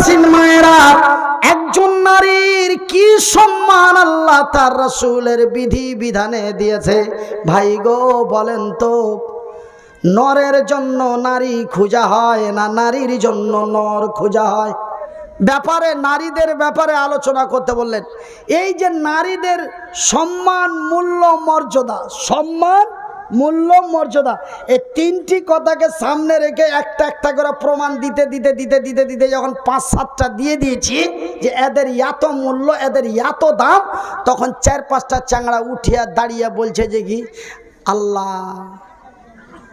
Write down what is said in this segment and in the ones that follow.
আসিন মায়েরা, একজন নারীর কি সম্মান আল্লাহ তার রসুলের বিধি বিধানে দিয়েছে? ভাই গো, বলেন তো, নরের জন্য নারী খোঁজা হয় না নারীর জন্য নর খোঁজা হয়? ব্যাপারে, নারীদের ব্যাপারে আলোচনা করতে বললেন। এই যে নারীদের সম্মান, মূল্য, মর্যাদা, সম্মান মূল্য মর্যাদা এই তিনটি কথাকে সামনে রেখে একটা একটা করে প্রমাণ দিতে দিতে দিতে দিতে দিতে যখন পাঁচ সাতটা দিয়ে দিয়েছি যে এদের এত মূল্য, এদের এত দাম, তখন চার পাঁচটা চাংড়া উঠিয়া দাঁড়িয়ে বলছে যে কি, আল্লাহ,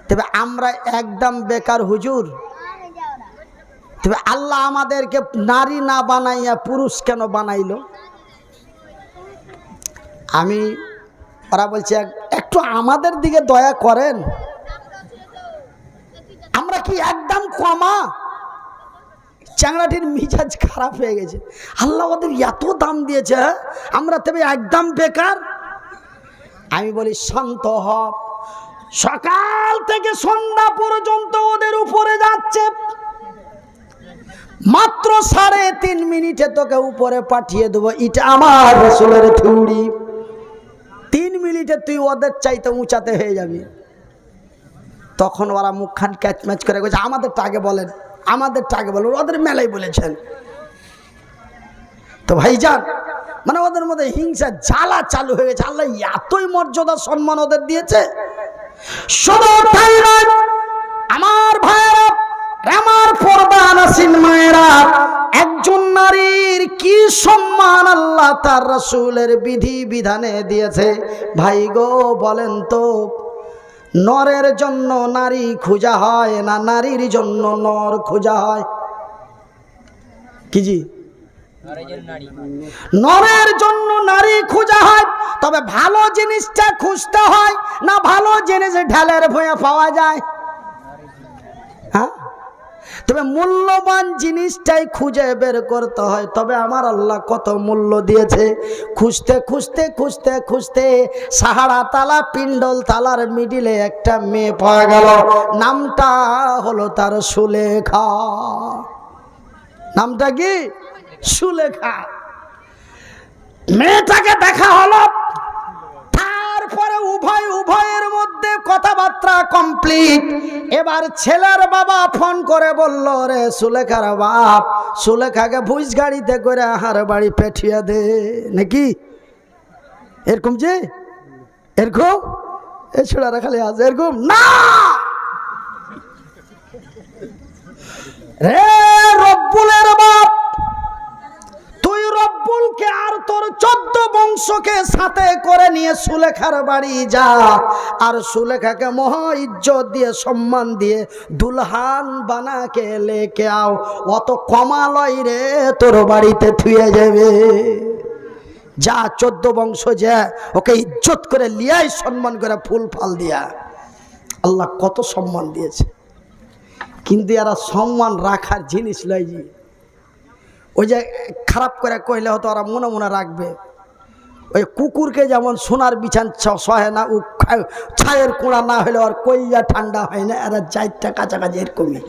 তবে আমরা একদম বেকার হুজুর। তবে আল্লাহ আমাদেরকে নারী না বানাইয়া পুরুষ কেন বানাইলো? আমি, ওরা বলছে "এক- একটু আমাদের দিকে দয়া করেন। আমরা কি একদম কমা? চ্যাংড়াটির মিজাজ খারাপ হয়ে গেছে। আল্লাহ ওদের এত দাম দিয়েছে হ্যাঁ? আমরা তবে একদম বেকার। আমি বলি, শান্ত হ। সকাল থেকে সন্ধ্যা পর্যন্ত ওদের উপরে যাচ্ছে। মাত্র সাড়ে তিন মিনিটে তোকে উপরে পাঠিয়ে দেবো। এটা আমার রসুলের মিনিটে তুই ওদের চাইতে উঁচাতে হয়ে যাবি। তখন ওরা মুখখান ক্যাচ ম্যাচ করে গেছে আমাদেরটা আগে বলেন আমাদেরটা আগে বলেন, ওদের মেলাই বলেছেন। তো ভাইজান মানে ওদের মধ্যে হিংসা জ্বালা চালু হয়ে গেছে। আল্লাহ এতই মর্যাদা সম্মান ওদের দিয়েছে। আমার ভাইয়েরা, আমার পর্দানাসীন মায়েরা, একজন নারীর কি সম্মান আল্লাহ তার রসুলের বিধি বিধানে দিয়েছে? ভাই গো, বলেন তো, নরের জন্য নারী খোঁজা হয় না নারীর জন্য নর খোঁজা হয়? কি জি? নরের জন্য নারী খোঁজা হয়, তবে ভালো জিনিসটা খুঁজতে হয় না ভালো জিনিস ঢালের ভুঁয়ে পাওয়া যায়? তবে মূল্যবান জিনিসটাই খুঁজে বের করতে হয়। তবে আমার আল্লাহ কত মূল্য দিয়েছে। খুঁজতে খুঁজতে খুঁজতে খুঁজতে সাহারা তালা, পিণ্ডল তালার মিডিলে একটা মেয়ে পাওয়া গেল। নামটা হলো তার সুলেখা। নামটা কি? সুলেখা। মেয়েটাকে দেখা হলো। তারপরে উভয় মধ্যে কথাবার্তা কমপ্লিট এবার ছেলের বাবা ফোন করে বলল, রে সুলেখার বাপ, সুলেখাকে ভুজ গাড়িতে করে হার বাড়ি পেঠিয়ে দে। নাকি? এরকম যে? এরকম? এ ছোড়ারা খালি আছে, এরকম? না! রে রব্বুলের বাপ, তুই রব্বুলকে আর তোর চোদ্দ বংশকে সাথে করে নিয়ে সুলেখার বাড়ি যা। আর সুলেখাকে মহা ইজ্জত দিয়ে, সম্মান দিয়ে দুলহান বানাকে লেকে আও। অত কমালয় রে, তোর বাড়িতে থুয়ে যাবে। যা, চোদ্দ বংশ যা, ওকে ইজ্জত করে লিয়াই সম্মান করে ফুল ফাল দিয়া। আল্লাহ কত সম্মান দিয়েছে। কিন্তু এরা সম্মান রাখার জিনিস লয় ওই যে খারাপ করে কইলে হয়তো ওরা মনে মনে রাখবে। ওই কুকুরকে যেমন সোনার বিছান সহে না ও ছায়ের কোড়া না হলে আর কইয়া ঠান্ডা হয় না, এরা চারটা কাছাকাছি এরকমই।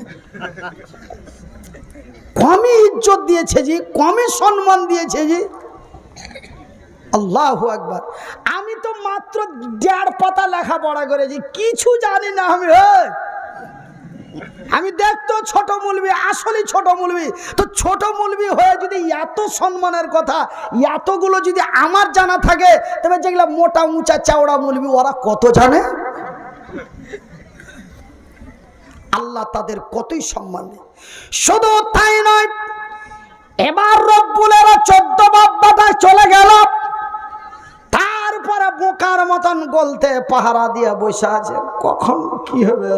কমই ইজ্জত দিয়েছে যে কমই সম্মান দিয়েছে যে আল্লাহ একবার আমি তো মাত্র দেড় পাতা লেখাপড়া করেছি, কিছু জানি না আমি হে আমি দেখতো ছোট মুলবি আসলে ছোট মুলবি। তো ছোট মুলবি হয়ে যদি এত সম্মানের কথা, এতগুলো যদি আমার জানা থাকে, তবে যেগুলো মোটা উঁচা চাওড়া মুলবি, ওরা কত জানে? আল্লাহ তাদের কতই সম্মান শুধু তাই নয়, এবার রব্বুলেরা চোদ্দ বাব্বাটা চলে গেল। তারপরে বোকার মতন গলতে পাহারা দিয়ে বসে আছে। কখন কি হবে?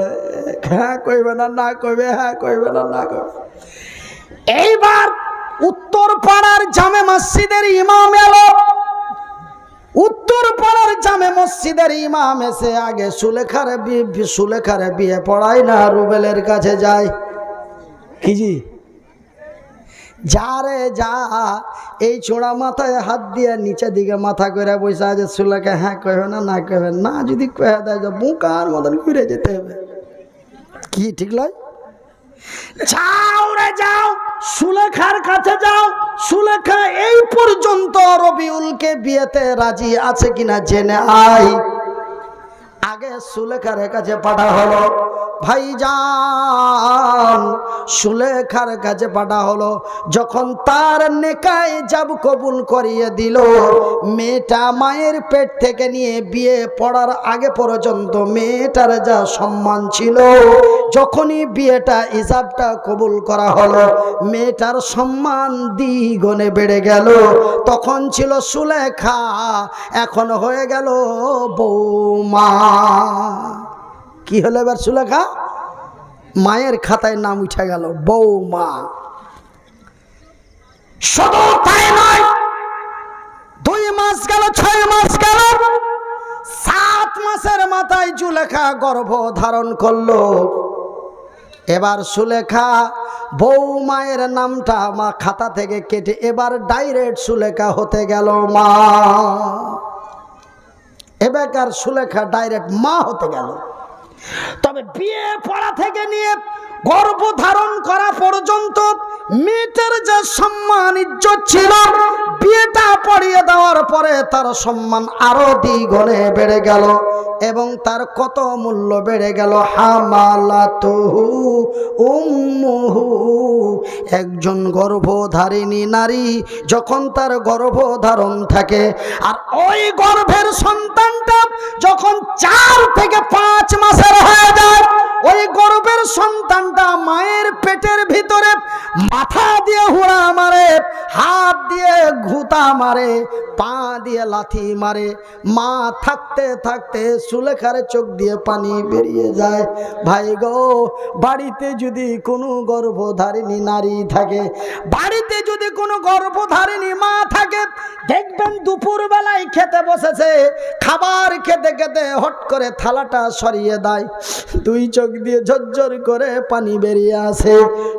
হ্যাঁ কইবে না না কইবে হ্যাঁ কইবে না না কইবে। এইবার উত্তর পাড়ার জামে মসজিদের ইমাম এলো। উত্তর পাড়ার জামে মসজিদের ইমাম এসে আগে সুলেখারে বিয়ে সুলেখারে বিয়ে পড়ায় না, রুবেলের কাছে যায়। কি জি? যা রে যা। এই চোড়া মাথায় হাত দিয়ে নিচের দিকে মাথা করে বসে আছে। সুলেখা হ্যাঁ কবে না না কবে না। যদি কয়ে দেয় যে বুকার মতন ঘুরে যেতে হবে। কি, ঠিক লয়? যাও যাও, সুলেখার কাছে যাও। সুলেখা এই পর্যন্ত রবিউলকে বিয়েতে রাজি আছে কিনা জেনে আয়। আগে সুলেখার কাছে পাঠা হলো। ভাইজান, সুলেখার কাছে পাঠা হলো, যখন তার নেকায় যাব কবুল করিয়ে দিল, মেয়েটা মায়ের পেট থেকে নিয়ে বিয়ে পড়ার আগে পর্যন্ত মেয়েটার যা সম্মান ছিল, যখনই বিয়েটা হিসাবটা কবুল করা হলো, মেয়েটার সম্মান দ্বিগুণে বেড়ে গেল। তখন ছিল সুলেখা, এখন হয়ে গেল বৌমা। কি হলো এবার সুলেখা? মায়ের খাতায় নাম উঠে গেল বৌমা শুধু তাই নয়, দুই মাস গেল, ছয় মাস গেল, সাত মাসের মাথায় জুলেখা গর্ভ ধারণ করল। এবার সুলেখা বউ মায়ের নামটা মা খাতা থেকে কেটে এবার ডাইরেক্ট সুলেখা হতে গেল মা। এবারকার সুলেখা ডাইরেক্ট মা হতে গেল। তবে বিয়ে পড়া থেকে নিয়ে গর্ভ ধারণ করা পর্যন্ত মেয়েটার যে সম্মান ইজ্জত ছিল, বিয়েটা পড়িয়ে দেওয়ার পরে তার সম্মান আরও দ্বিগুণে বেড়ে গেল এবং তার কত মূল্য বেড়ে গেল? একজন গর্ভধারিণী নারী যখন তার গর্ভধারণ থাকে, আর ওই গর্ভের সন্তানটা যখন চার থেকে পাঁচ ঘুতা মারে, পা দিয়ে লাথি মারে। মা থাকতে থাকতে সুলেখার চোখ দিয়ে পানি বেরিয়ে যায়। ভাই গো, বাড়িতে যদি কোনো গর্ভধারিণী নারী থাকে, বাড়িতে যদি কোনো গর্ভধারিণী মা থাকে, দেখবেন দুপুর বেলায় খেতে বসেছে, খাবার খেতে খেতে হট করে থালাটা সরিয়ে দেয়। দুই চোখ দিয়ে ঝরঝর করে পানি বেরিয়ে আসে।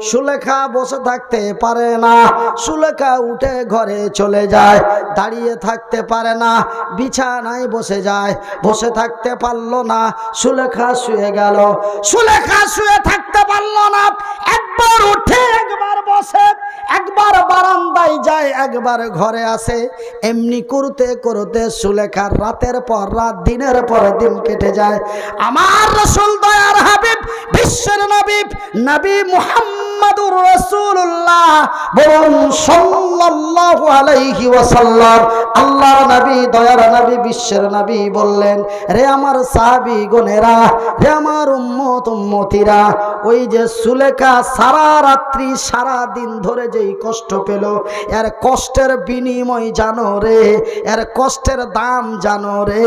সুলেখা বসে থাকতে পারে না। সুলেখা উঠে ঘরে চলে যায়, দাঁড়িয়ে থাকতে পারে না, বিছানায় বসে যায়, বসে থাকতে পারল না, সুলেখা শুয়ে গেল। সুলেখা শুয়ে থাকতে পারল না, একবার উঠে একবার বসে একবার বারান্দায় যায়, একবার ঘরে আসে। এমনি করতে করতে সুলেখার রাতের পর রাত, দিনের পর দিন কেটে যায়। আমার রসুল দয়ার হাবিব, বিশ্বের নবী নবী মুহাম্মাদুর রাসূলুল্লাহ বলুন, সাল্লাল্লাহু আলাইহি ওয়াসাল্লাম, আল্লাহর নবী, দয়ার নবী, বিশ্বের নবী বললেন, রে আমার সাহাবী গনেরা, রে আমার উম্মত উম্মতিরা, ওই যে সুলেখা সারা রাত্রি, সারা দিন ধরে যেই কষ্ট পেল, এর কষ্টের বিনিময় জানো রে, এর কষ্টের দাম জানো রে।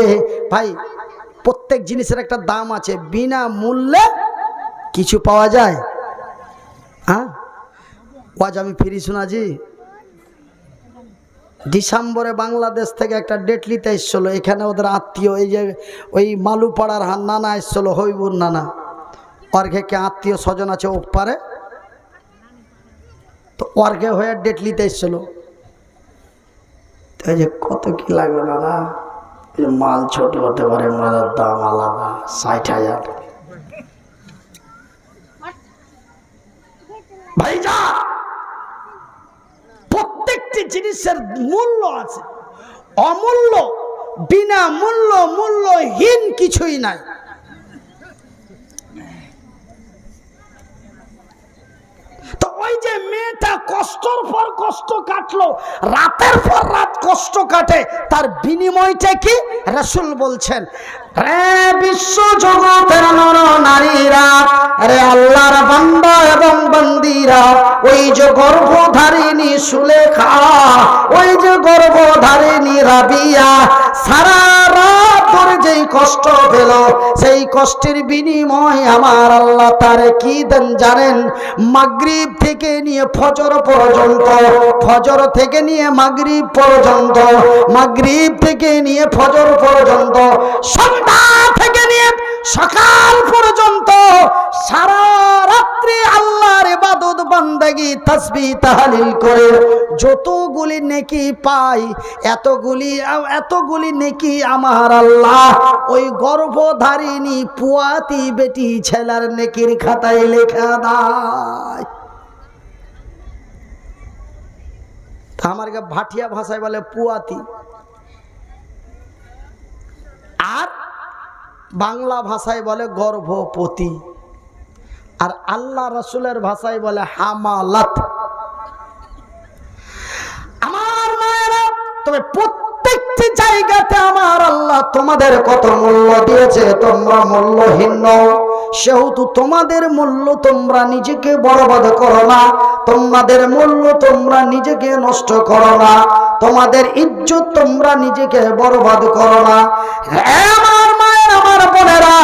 ভাই, প্রত্যেক জিনিসের একটা দাম আছে বিনা মূল্যে কিছু পাওয়া যায়? হ্যাঁ ওয়াজ আমি ফিরি শোনাজি। ডিসেম্বরে বাংলাদেশ থেকে একটা ডেটলিতে এসছিল, এখানে ওদের আত্মীয়, এই যে ওই মালুপাড়ার নানা এসছিল হইবুর নানা। অর্ঘে কে আত্মীয় স্বজন আছে ওপারে। তো অর্ঘে হয়ে ডেট ডেটলিতে এসছিল। যে কত কি লাগবে যে মাল ছোট হতে পারে, মালের দাম আলাদা, ষাট হাজার। ভাইজা প্রত্যেকটি জিনিসের মূল্য আছে। অমূল্য বিনা মূল্য মূল্যহীন কিছুই নাই তো ওই যে মেয়েটা কষ্টর পর কষ্ট কাটলো, রাতের পর রাত কষ্ট কাটে, তার বিনিময়টা কি? রসুল বলছেন, রে বিশ্ব জগতের নর নারীরা, রে আল্লাহর বান্দা এবং ওই যে গর্ভধারিণী সুলেখা, ওই যে গর্ভধারিণী রাবিয়া, সারা ধরে যেই কষ্ট পেল সেই কষ্টের বিনিময় আমার আল্লাহ তারে কি দেন জানেন? মাগরিব থেকে নিয়ে ফজর পর্যন্ত, ফজর থেকে নিয়ে মাগরিব পর্যন্ত, মাগরিব থেকে নিয়ে ফজর পর্যন্ত, সন্ধ্যা থেকে নিয়ে সকাল পর্যন্ত সারা রাত্রি আল্লাহর ইবাদত, বান্দাগি, তাসবিহ, তাহলিল করে যতগুলি নেকি পাই এতগুলি এতগুলি নেকি আমার আল্লাহ। ওই গর্ভধারিণী পুয়াতি বেটি ছেলার নেকির খাতায় লেখা দেয়। আমার ভাটিয়া ভাষায় বলে পুয়াতি। আর বাংলা ভাষায় বলে গর্ভপতি। আর আল্লাহ রসুলের ভাষায় বলে হামালাত আমার মায়েরা তবে প্রত্যেকটি জায়গাতে আমার আল্লাহ তোমাদের কত মূল্য দিয়েছে তোমরা মূল্যহীন সেহেতু তোমাদের মূল্য তোমরা নিজেকে বরবাদ করো না তোমাদের মূল্য তোমরা নিজেকে নষ্ট করো না তোমাদের ইজ্জত তোমরা নিজেকে বরবাদ করো না। হ্যাঁ, আমার মায়ের আমার বোনেরা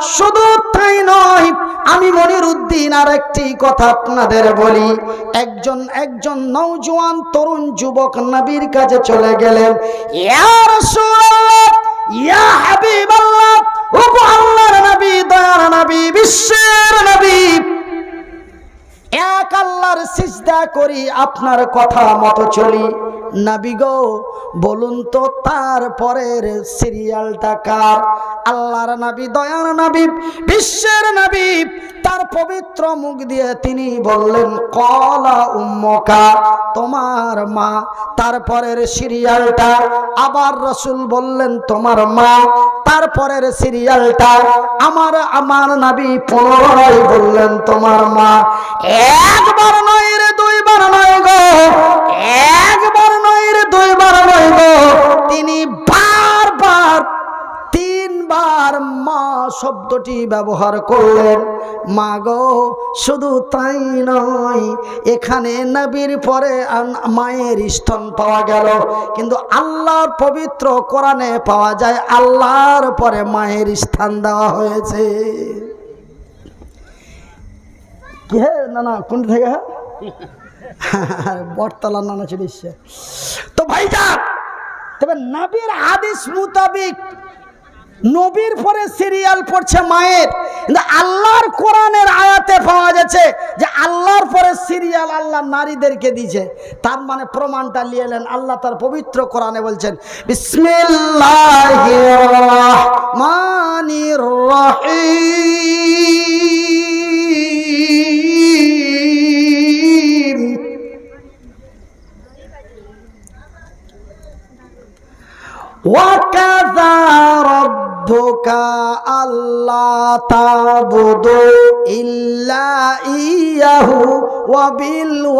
শুধু তাই নয়, আমি মনির উদ্দিন আর একটি কথা আপনাদের বলি। একজন একজন নৌজওয়ান তরুণ যুবক নবীর কাছে চলে গেলেন। এক আল্লাহর সিজদা করি, আপনার কথা মতো চলি। নাবি গো, বলুন তো তার পরের সিরিয়ালটা কার? আল্লাহর নাবি, দয়ার নাবি, বিশ্বের নাবি, তার পবিত্র মুখ দিয়ে তিনি বললেন, কলা উম্মকা, তোমার মা তারপরের সিরিয়ালটা আবার রসুল বললেন, তোমার মা তারপরের সিরিয়ালটা আমার আমার নাবি পুনরায় বললেন, তোমার মা, একবার নয় রে, দুইবার নয় গো। শব্দটি ব্যবহার করলেন মা গো শুধু তাই নয়, এখানে নবীর পরে মায়ের স্তন পাওয়া গেল। কিন্তু আল্লাহর পবিত্র কোরআনে পাওয়া যায়, আল্লাহর পরে মায়ের স্থান দেওয়া হয়েছে। কি হে না কোন থেকে হ্যাঁ বটতলা নানা চলে তো ভাইজান, তবে নাবির হাদিস মোতাবিক নবীর পরে সিরিয়াল পড়ছে মায়ের। কিন্তু আল্লাহর কোরআনের আয়াতে পাওয়া যাচ্ছে যে আল্লাহর পরে সিরিয়াল আল্লাহ নারীদেরকে দিয়েছে। তার মানে প্রমাণটা নিয়ে এলেন। আল্লাহ তার পবিত্র কোরআনে বলছেন, বিসমিল্লাহির রহমানির রহিম। وكذا ربك ألا تعبدوا إلا إياه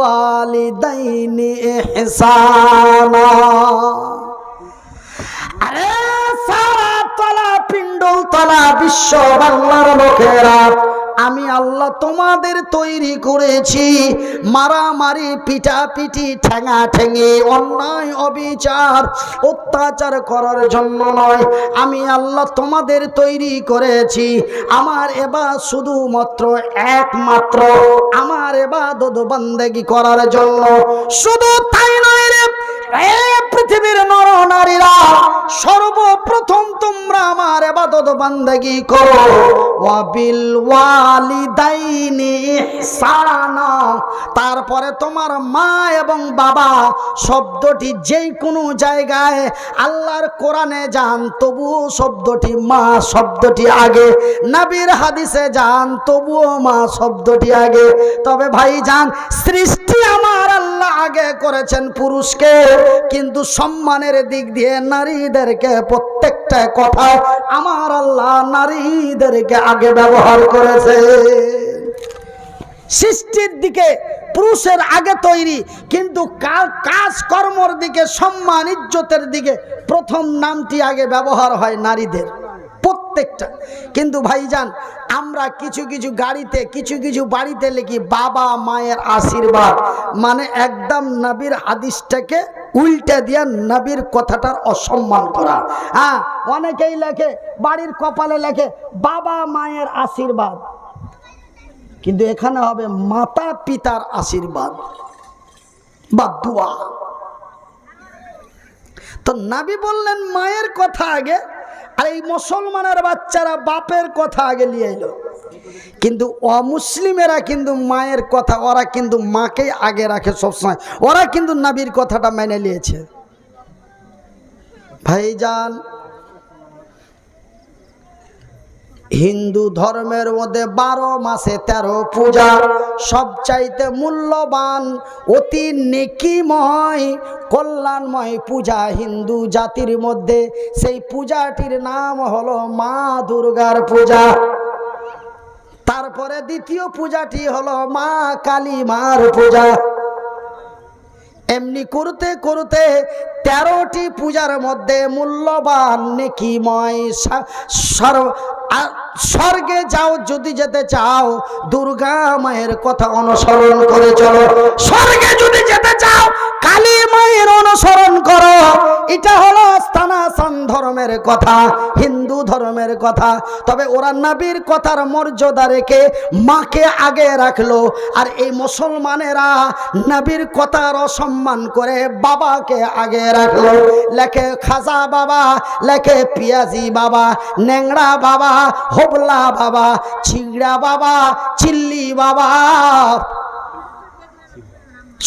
وبالوالدين إحسانا আরে সারা তলা পিণ্ডল তলা বিশ্ব বাংলার লোকেরা আমি আল্লাহ তোমাদের তৈরি করেছি। মারামারি, পিটাপিটি ঠেঙা ঠেঙে অন্যায়, অবিচার, অত্যাচার করার জন্য নয়। আমি আল্লাহ তোমাদের তৈরি করেছি। আমার এবার শুধুমাত্র একমাত্র আমার এবাদত বান্দেগি করার জন্য। শুধু তাই নয় রে পৃথিবীর নর নারীরা সর্বপ্রথম তোমরা আমার এবাদত বান্দেগি করো। ওয়াবিল ওয়ালিদাইনি ইহসানা তারপরে তোমার মা এবং বাবা শব্দটি যে কোনো জায়গায় আল্লাহর কোরআনে যান, তবুও শব্দটি মা শব্দটি আগে। নবীর হাদিসে যান, তবুও মা শব্দটি আগে। তবে ভাই যান সৃষ্টি আমার আগে করেছেন পুরুষকে, কিন্তু সম্মানের দিক দিয়ে নারীদেরকে প্রত্যেকটা কথা আমার আল্লাহ নারীদেরকে আগে ব্যবহার করেছে। সৃষ্টির দিকে পুরুষের আগে তৈরি, কিন্তু কা- কাজকর্মর দিকে, সম্মান, ইজ্জতের দিকে প্রথম নামটি আগে ব্যবহার হয় নারীদের। প্রত্যেকটা। কিন্তু ভাইজান, আমরা কিছু কিছু গাড়িতে, কিছু কিছু বাড়িতে লিখি, বাবা মায়ের আশীর্বাদ। মানে একদম নবীর হাদিসটাকে উল্টে দিয়ে নবীর কথাটার অসম্মান করা। হ্যাঁ অনেকেই লেখে, বাড়ির কপালে লেখে, বাবা মায়ের আশীর্বাদ। কিন্তু এখানে হবে মাতা পিতার আশীর্বাদ বা দোয়া। তো নাবি বললেন মায়ের কথা আগে আর এই মুসলমানের বাচ্চারা বাপের কথা আগে নিয়ে এলো। কিন্তু অমুসলিমেরা কিন্তু মায়ের কথা, ওরা কিন্তু মাকে আগে রাখে সবসময়। ওরা কিন্তু নাবির কথাটা মেনে নিয়েছে। ভাইজান হিন্দু ধর্মের মধ্যে বারো মাসে তেরো পূজা। সবচাইতে মূল্যবান, অতি নেকিময়, কল্যাণময় পূজা হিন্দু জাতির মধ্যে। সেই পূজাটির নাম হলো মা দুর্গার পূজা। তারপরে দ্বিতীয় পূজাটি হলো মা কালী মার পূজা। এমনি করতে করতে তেরোটি পূজার মধ্যে মূল্যবান, নেকিময় স্বর্গে যাও, যদি যেতে চাও, দুর্গা মায়ের কথা অনুসরণ করে চলো। স্বর্গে যদি যেতে চাও কালী মায়ের অনুসরণ করো। এটা হলো স্থানাসান ধর্মের কথা, হিন্দু ধর্মের কথা। তবে ওরা নাবির কথার মর্যাদা রেখে মাকে আগে রাখল। আর এই মুসলমানেরা নবীর কথার অসম্মান করে বাবাকে আগে রাখল। লেখে খাজা বাবা, লেখে পিয়াজি বাবা ন্যাংরা বাবা, হোবলা বাবা ছিগড়া বাবা, চিল্লি বাবা।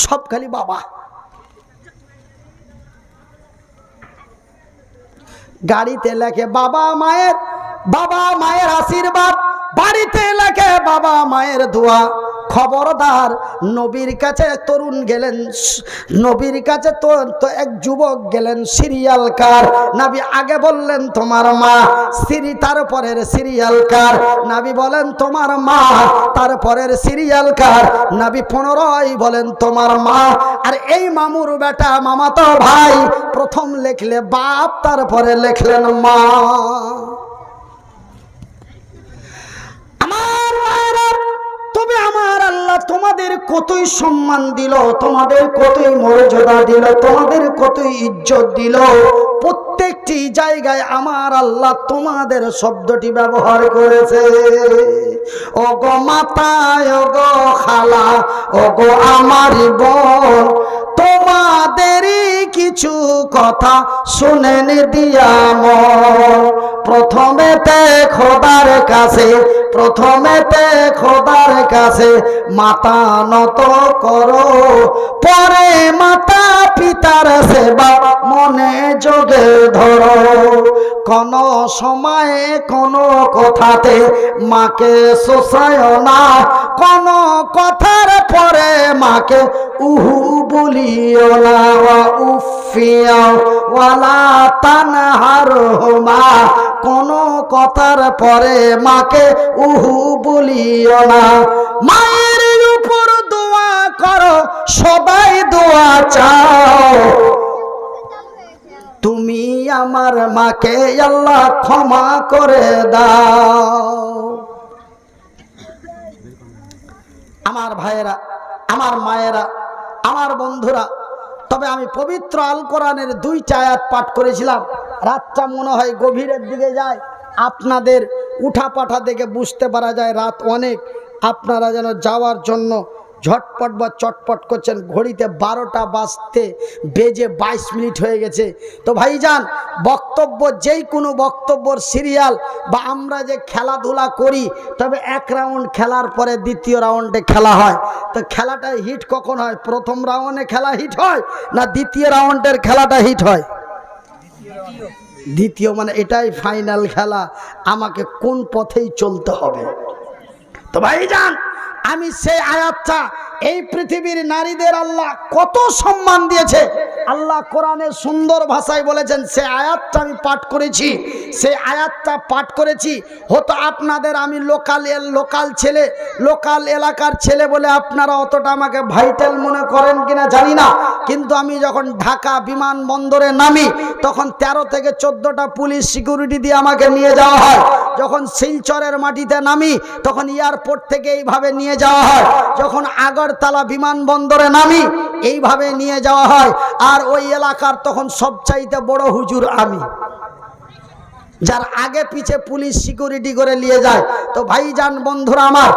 সব খালি বাবা। গাড়িতে লেখে বাবা মায়ের বাবা মায়ের আশীর্বাদ, বাড়িতে লেখে বাবা মায়ের দোয়া। খবরদার, নবীর কাছে তরুণ গেলেন, নবীর কাছে তো এক যুবক গেলেন সিরিয়াল কার। নাবি আগে বললেন, তোমার মা সিরি তারপরের সিরিয়াল কার। নাবি বলেন, তোমার মা তারপরের সিরিয়াল কার। নাবি পনেরোই বলেন, তোমার মা। আর এই মামুর বেটা মামাতো ভাই প্রথম লেখলে, বাপ তারপরে লেখলেন মা আমার মায়েরা, তবে আমার আল্লাহ তোমাদের কতই সম্মান দিল, তোমাদের কতই মর্যাদা দিল, তোমাদের কতই ইজ্জত দিল। প্রত্যেকটি জায়গায় আমার আল্লাহ তোমাদের শব্দটি ব্যবহার করেছে। ও গো মাতা ও গো খালা ও গো আমার বোন, তোমাদেরই কিছু কথা শুনেন দিয়া মন। প্রথমেতে খোদার কাছে প্রথমেতে খোদার কাছে মাতা নত করো। পরে মাতা পিতার সেবা মনে যোগে ধরো। কোন সময়ে কোন কথাতে মাকে শোষায় না। কোন কথার পরে মাকে উহু বলিও না উফিয়া ওয়ালা তানহার মা কোন কথার পরে মাকে উহু বলিও না। মায়ের উপর দোয়া করো, সবাই দোয়া চাও। তুমি আমার মাকে আল্লাহ ক্ষমা করে দাও। আমার ভাইয়েরা, আমার মায়েরা, আমার বন্ধুরা তবে আমি পবিত্র আল কোরআনের দুই চায়াত পাঠ করেছিলাম। রাতটা মনে হয় গভীরের দিকে যায়। আপনাদের উঠা পাঠা দেখে বুঝতে পারা যায় রাত অনেক। আপনারা যেন যাওয়ার জন্য ঝটপট বা চটপট করছেন, ঘড়িতে বারোটা বাজতে বেজে বাইশ মিনিট হয়ে গেছে। তো ভাইজান, বক্তব্য যেই কোনো বক্তব্যর সিরিয়াল বা আমরা যে খেলাধুলা করি, তবে এক রাউন্ড খেলার পরে দ্বিতীয় রাউন্ডে খেলা হয়। তো খেলাটা হিট কখন হয়? প্রথম রাউন্ডে খেলা হিট হয় না দ্বিতীয় রাউন্ডের খেলাটা হিট হয়? দ্বিতীয় মানে এটাই ফাইনাল খেলা। আমাকে কোন পথেই চলতে হবে? তো ভাইজান আমি সেই আয়াতটা এই পৃথিবীর নারীদের আল্লাহ কত সম্মান দিয়েছে। আল্লাহ কোরআনের সুন্দর ভাষায় বলেছেন, সে আয়াতটা আমি পাঠ করেছি, সে আয়াতটা পাঠ করেছি। হতো আপনাদের আমি লোকাল লোকাল ছেলে, লোকাল এলাকার ছেলে বলে আপনারা অতটা আমাকে ভাইটাল মনে করেন কিনা জানি না। কিন্তু আমি যখন ঢাকা বিমানবন্দরে নামি, তখন তেরো থেকে চোদ্দোটা পুলিশ সিকিউরিটি দিয়ে আমাকে নিয়ে যাওয়া হয়। যখন শিলচরের মাটিতে নামি, তখন এয়ারপোর্ট থেকে এইভাবে নিয়ে যাওয়া হয়। যখন আগরতলা বিমানবন্দরে নামি, এইভাবে নিয়ে যাওয়া হয়। আর ওই এলাকার তখন সবচাইতে বড় হুজুর আমি। যার আগে পিছে পুলিশ সিকিউরিটি করে নিয়ে যায়। তো ভাইজান বন্ধুরা আমার